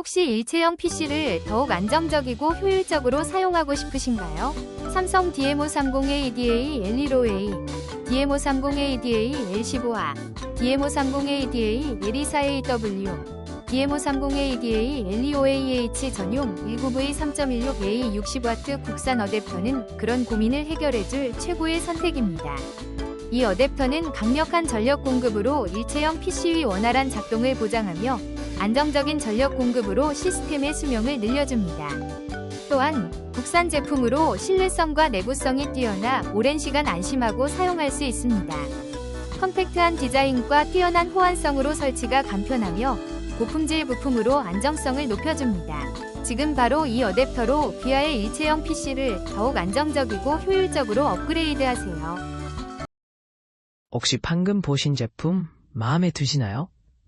혹시 일체형 PC를 더욱 안정적이고 효율적으로 사용하고 싶으신가요? 삼성 DM530ADA L15A, DM530ADA L15A, DM530ADA L24AW, DM530ADA L25AH 전용 19V 3.16A 60W 국산 어댑터는 그런 고민을 해결해줄 최고의 선택입니다. 이 어댑터는 강력한 전력 공급으로 일체형 PC의 원활한 작동을 보장하며 안정적인 전력 공급으로 시스템의 수명을 늘려줍니다. 또한 국산 제품으로 신뢰성과 내구성이 뛰어나 오랜 시간 안심하고 사용할 수 있습니다. 컴팩트한 디자인과 뛰어난 호환성으로 설치가 간편하며 고품질 부품으로 안정성을 높여줍니다. 지금 바로 이 어댑터로 비아의 일체형 PC를 더욱 안정적이고 효율적으로 업그레이드 하세요. 혹시 방금 보신 제품 마음에 드시나요?